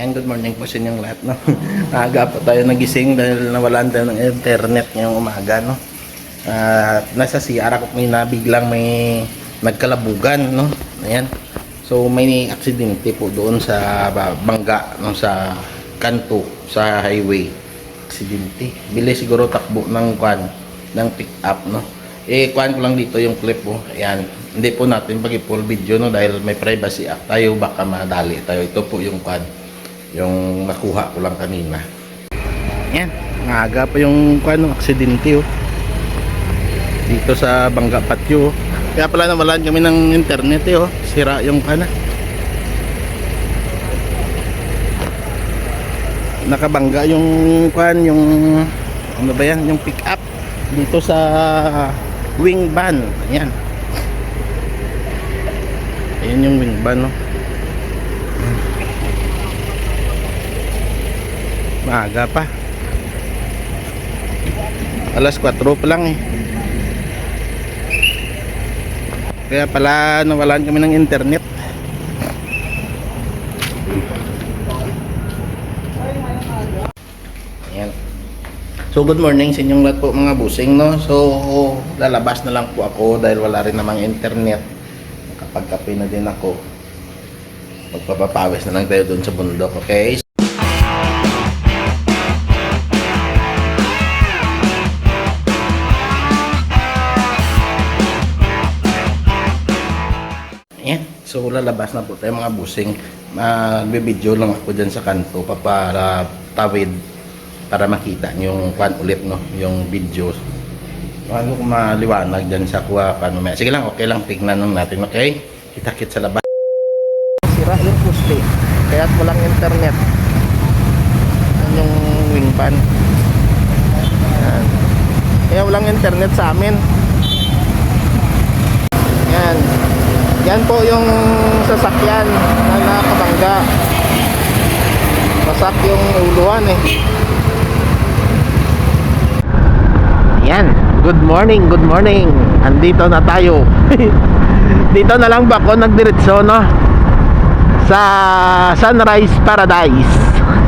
Yan, good morning po sa inyong lahat. No? Maaga po tayo nagising dahil nawalan tayo ng internet ngayong umaga. No? At nasa CR ako may nabiglang may nagkalabugan. No? Ayan. So may aksidente po doon sa ba- bangga no, sa kanto sa highway. Aksidente. Bili siguro takbo ng kwan ng pick up no. Eh kwan ko lang dito yung clip po. Ayan. Hindi po natin pag full video no dahil may privacy act tayo baka madali tayo. Ito po yung kwan yung nakuha ko lang kanina. Yan, maaga pa yung ng aksidente oh. Dito sa Bangga Patio. oh. Kaya pala nawalan kami ng internet eh oh. Sira yung kana. Nakabangga yung kwan, yung ano ba yan, yung pick up dito sa wing van. Ayan. Ayan yung wing van no. Maaga pa. Alas 4 pa lang eh. Kaya pala nawalan kami ng internet. Ayan. So good morning sa inyong lahat po mga busing no. So lalabas na lang po ako dahil wala rin namang internet. Nakapagkape na din ako. Magpapapawis na lang tayo doon sa bundok, okay? So lalabas na po tayo mga busing. Magbe-video lang ako dyan sa kanto pa para tawid para makita yung kwan ulit no, yung video. Ano kung maliwanag dyan sa kuha pa mamaya. Sige lang, okay lang. Tignan lang natin, okay? Kita-kit sa labas. Sira yung poste. Kaya walang internet. Yan yung wing pan. Yan. Kaya walang internet sa amin. Yan. Yan po yung sasakyan na nakabangga. Masak yung uluan eh. Yan. Good morning, good morning. Andito na tayo. Dito na lang ba ako nagdiretso no? Sa Sunrise Paradise.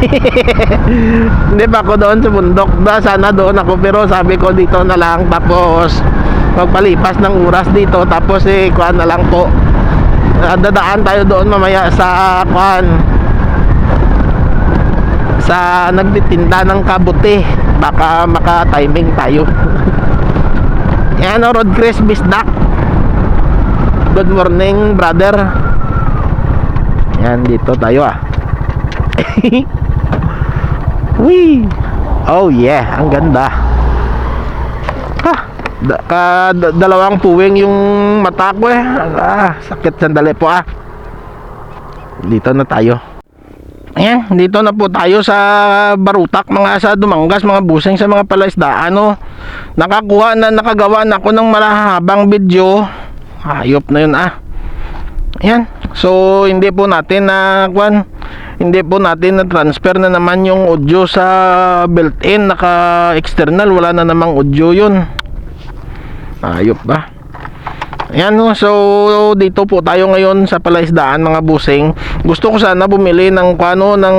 Hindi pa ako doon sa bundok. Da, sana doon ako pero sabi ko dito na lang tapos magpalipas ng oras dito tapos eh kuan na lang po. Ah, Dadaan tayo doon mamaya sa kuan sa nagtitinda ng kabuti. Baka maka-timing tayo. Yan o Road Chris Bisdak good morning brother. Yan dito tayo ah. Wee! oh yeah ang ganda da, ka, da- dalawang puwing yung mata ko eh ah, sakit sandali po ah dito na tayo Ayan, dito na po tayo sa Barutak, mga sa Dumangas, mga busing sa mga palaisdaan, no. Nakakuha na, nakagawa na ako ng malahabang video. Hayop na yun, ah. Ayan. So, hindi po natin na, kwan, hindi po natin na transfer na naman yung audio sa built-in, naka-external, wala na namang audio yun. Hayop ba? Ayan so dito po tayo ngayon sa palaisdaan mga busing. Gusto ko sana bumili ng kwano ng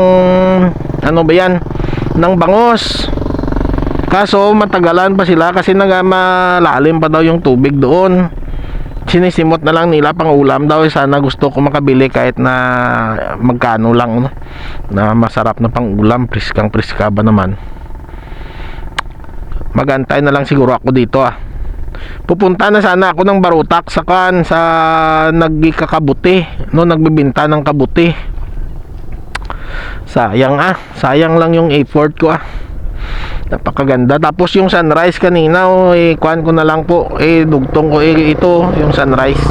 ano ba yan? Ng bangos. Kaso matagalan pa sila kasi nagamalalim pa daw yung tubig doon. Sinisimot na lang nila pang ulam daw. Sana gusto ko makabili kahit na magkano lang no? na masarap na pang ulam. Priskang priska ba naman. Magantay na lang siguro ako dito ah pupunta na sana ako ng Barutak sa kan sa nagkakabuti no nagbebenta ng kabuti. Sayang ah. Sayang lang yung effort ko ah. Napakaganda. Tapos yung sunrise kanina oh, eh, kuhan ko na lang po. Eh dugtong ko eh, ito yung sunrise.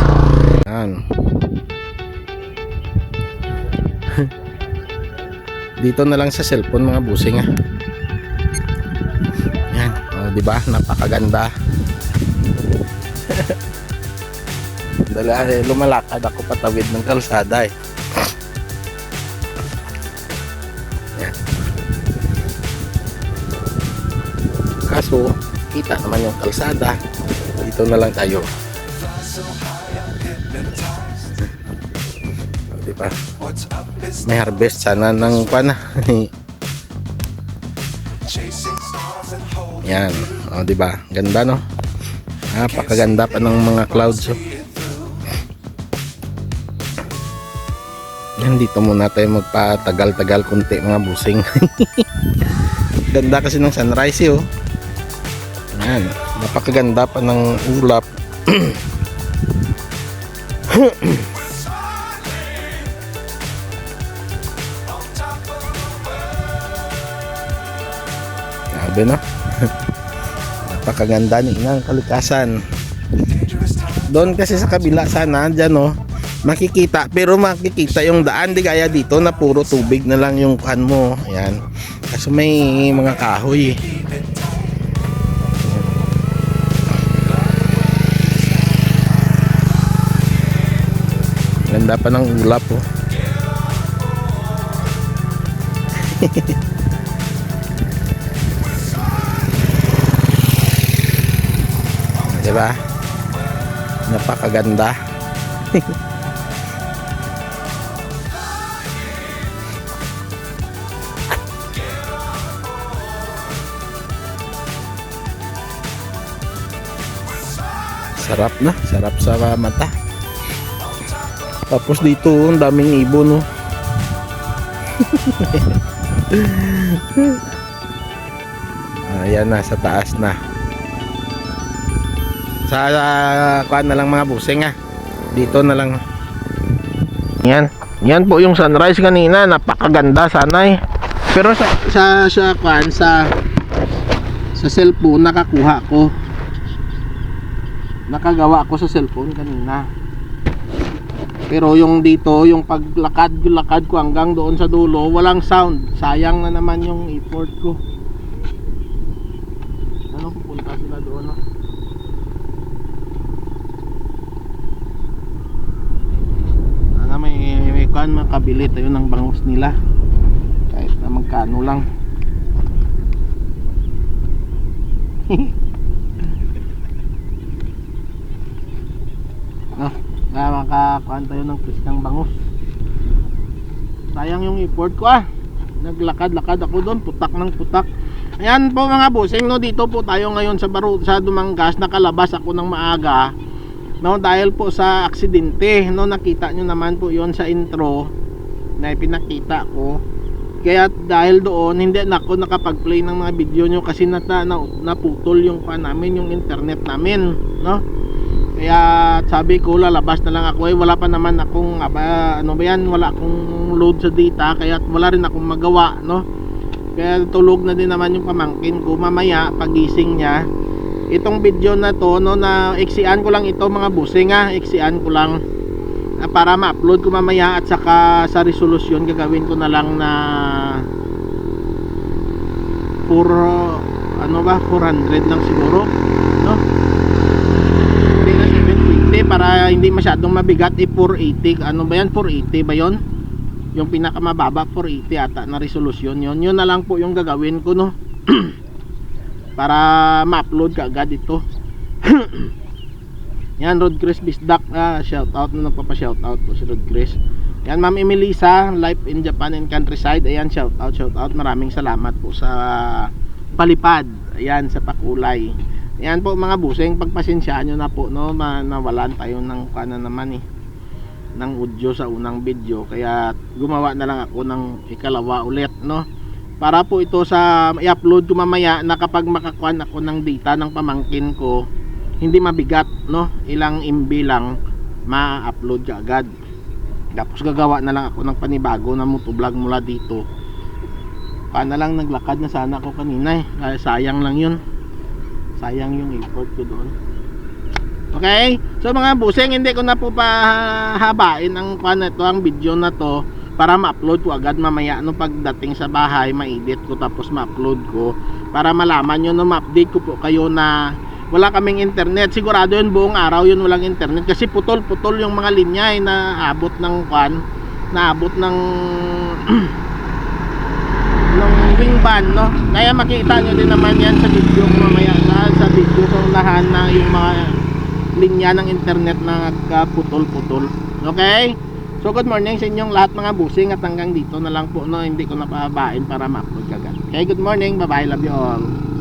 Yan. Dito na lang sa cellphone mga busing ah. Yan. Oh, di ba? Napakaganda dahil lumalakad ako patawid ng kalsada eh. Kaso, kita naman yung kalsada. Dito na lang tayo. Di ba? may harvest sana ng pana. Yan. O, di ba? Ganda, no? Napakaganda pa ng mga clouds. Oh. Yan, dito muna tayo magpatagal-tagal kunti mga busing. Ganda kasi ng sunrise, eh, oh. Yan. Napakaganda pa ng ulap. Grabe no? Napakaganda ng kalikasan. Doon kasi sa kabila sana, dyan no, makikita. Pero makikita yung daan, di gaya dito na puro tubig na lang yung kan mo. Ayan. Kasi may mga kahoy. Ganda pa ng ulap oh. Di ba? Napakaganda. Sarap na, sarap sa mata. Tapos dito, ang daming ibon, no. Ayan na, sa taas na sa uh, kuan na lang mga busing ah. Dito na lang. Yan. Yan po yung sunrise kanina, napakaganda sana eh. Pero sa sa sa kuan sa sa cellphone nakakuha ko. Nakagawa ko sa cellphone kanina. Pero yung dito, yung paglakad, yung lakad ko hanggang doon sa dulo, walang sound. Sayang na naman yung effort ko. Ano pupunta sila doon? No? Sana may, kuan makabili tayo ng bangus nila. Kahit na magkano lang. no, na makakuan tayo ng piskang bangus. Sayang yung effort ko ah. Naglakad-lakad ako doon, putak ng putak. Ayan po mga busing, no, dito po tayo ngayon sa Baro, sa Dumanggas, nakalabas ako ng maaga no dahil po sa aksidente no nakita nyo naman po yon sa intro na pinakita ko. Kaya dahil doon hindi na ako nakapag-play ng mga video nyo kasi nata, na, naputol yung pa namin yung internet namin no? Kaya sabi ko lalabas na lang ako. Eh wala pa naman akong aba, ano ba yan? Wala akong load sa data kaya wala rin akong magawa no? Kaya tulog na din naman yung pamangkin ko. Mamaya pagising niya itong video na to no na iksian ko lang ito mga busing ha. Iksian ko lang na para ma-upload ko mamaya at saka sa resolution gagawin ko na lang na for ano ba 400 lang siguro no? hindi na 720 para hindi masyadong mabigat eh 480 ano ba yan? 480 ba yon yung pinakamababa 480 ata na resolution yon yun na lang po yung gagawin ko no para ma-upload ka agad ito. Yan Rod Chris Bisdak. Ah, shout out na nagpapa shout out po si Rod Chris. Yan Ma'am Emelisa Life in Japan and Countryside. Ayan shout out shout out maraming salamat po sa palipad. Ayan sa pakulay. Yan po mga busing pagpasensyaan nyo na po no? Ma nawalan tayo ng kana naman eh. Ng audio sa unang video. Kaya gumawa na lang ako ng ikalawa ulit no para po ito sa i-upload ko mamaya na kapag makakuan ako ng data ng pamangkin ko hindi mabigat no? Ilang MB lang ma-upload ka agad. Tapos gagawa na lang ako ng panibago na motovlog mula dito. Paano lang naglakad na sana ako kanina eh. Kaya sayang lang yun. Sayang yung effort ko doon. Okay? So mga busing hindi ko na po pahabain ang kuan ito ang video na to para ma-upload ko agad mamaya no pagdating sa bahay ma-edit ko tapos ma-upload ko. Para malaman nyo no ma-update ko po kayo na wala kaming internet. Sigurado yun buong araw yun walang internet. Kasi putol putol yung mga linya eh, na abot ng kwan na abot ng ng wing ban no? Kaya makita nyo din naman yan sa video ko mamaya sa, sa video ko lahan na yung mga linya ng internet na nagkaputol putol okay So good morning sa inyong lahat mga busing at hanggang dito na lang po no hindi ko napabain para ma-upload kagad. Okay, good morning. Bye-bye. Love you all.